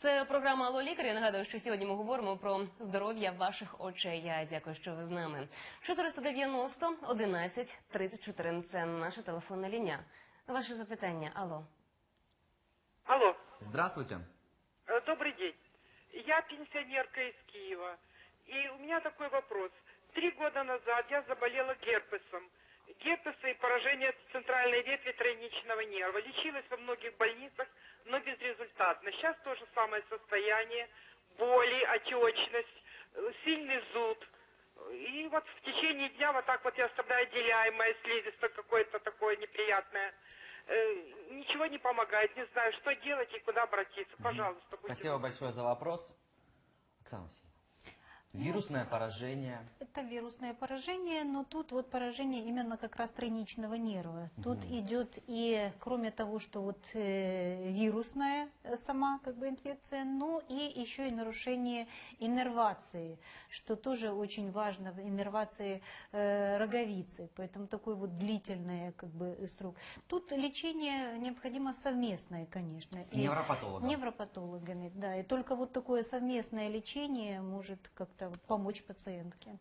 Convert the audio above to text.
Це програма Алло лікар. Я нагадую, що сьогодні ми говоримо про здоров'я ваших очей. Я дякую, що ви з нами. 490 11 34 – Це наша телефонна лінія. Ваше запитання. Алло. Алло, Здравствуйте. э, добрый день. Я пенсионерка из Киева. И у меня такой вопрос. Три года назад я заболела герпесом. Герпеса и поражение центральной ветви тройничного нерва. Лечилась во многих больницах, но безрезультатно. Сейчас то же самое состояние. Боли, отечность, сильный зуд. И вот в течение дня вот так вот я оставляю отделяемое слизистое какое-то такое неприятное. Э, Ничего не помогает, не знаю, что делать и куда обратиться. Пожалуйста, будьте Спасибо большое за вопрос. Оксана Васильевна. Вирусное поражение. Это вирусное поражение, но тут вот поражение именно как раз тройничного нерва. Тут идет и, кроме того, что вот э, вирусная э, сама как бы инфекция, но и еще и нарушение иннервации, что тоже очень важно в иннервации э, роговицы, поэтому такой вот длительный как бы срок. Тут лечение необходимо совместное, конечно. С И- невропатологом. С невропатологами, да. И только вот такое совместное лечение может как-то помочь пациентке.